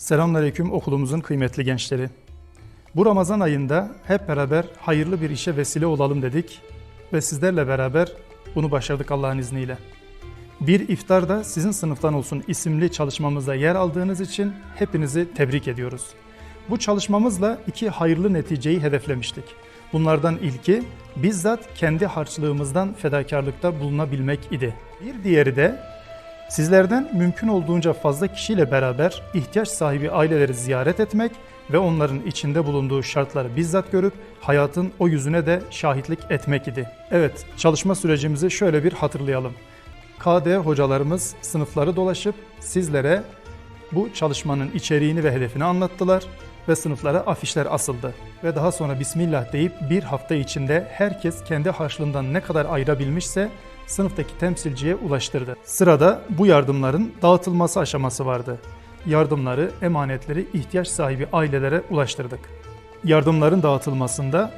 Selamünaleyküm okulumuzun kıymetli gençleri. Bu Ramazan ayında hep beraber hayırlı bir işe vesile olalım dedik ve sizlerle beraber bunu başardık Allah'ın izniyle. Bir iftarda sizin sınıftan olsun isimli çalışmamızda yer aldığınız için hepinizi tebrik ediyoruz. Bu çalışmamızla iki hayırlı neticeyi hedeflemiştik. Bunlardan ilki bizzat kendi harçlığımızdan fedakarlıkta bulunabilmek idi. Bir diğeri de Sizlerden mümkün olduğunca fazla kişiyle beraber ihtiyaç sahibi aileleri ziyaret etmek ve onların içinde bulunduğu şartları bizzat görüp hayatın o yüzüne de şahitlik etmek idi. Evet, çalışma sürecimizi şöyle bir hatırlayalım. KD hocalarımız sınıfları dolaşıp sizlere bu çalışmanın içeriğini ve hedefini anlattılar ve sınıflara afişler asıldı. Ve daha sonra Bismillah deyip bir hafta içinde herkes kendi harçlığından ne kadar ayırabilmişse sınıftaki temsilciye ulaştırdı. Sırada bu yardımların dağıtılması aşaması vardı. Yardımları, emanetleri ihtiyaç sahibi ailelere ulaştırdık. Yardımların dağıtılmasında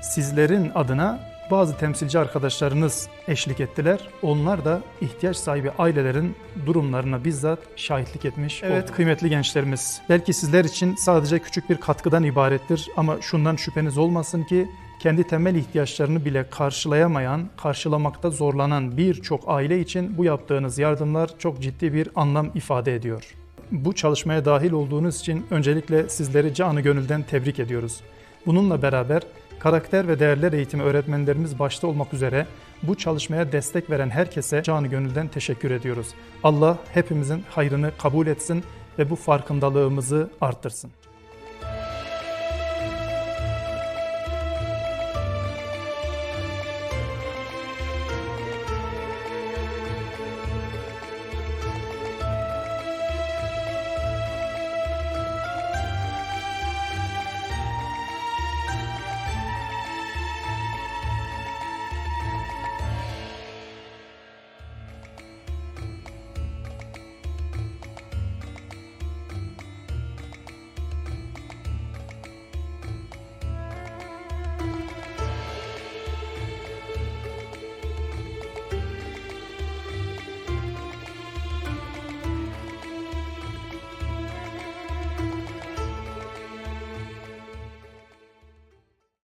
sizlerin adına bazı temsilci arkadaşlarınız eşlik ettiler. Onlar da ihtiyaç sahibi ailelerin durumlarına bizzat şahitlik etmiş. Evet kıymetli gençlerimiz, belki sizler için sadece küçük bir katkıdan ibarettir ama şundan şüpheniz olmasın ki kendi temel ihtiyaçlarını bile karşılayamayan, karşılamakta zorlanan birçok aile için bu yaptığınız yardımlar çok ciddi bir anlam ifade ediyor. Bu çalışmaya dahil olduğunuz için öncelikle sizleri canı gönülden tebrik ediyoruz. Bununla beraber karakter ve değerler eğitimi öğretmenlerimiz başta olmak üzere bu çalışmaya destek veren herkese canı gönülden teşekkür ediyoruz. Allah hepimizin hayrını kabul etsin ve bu farkındalığımızı arttırsın.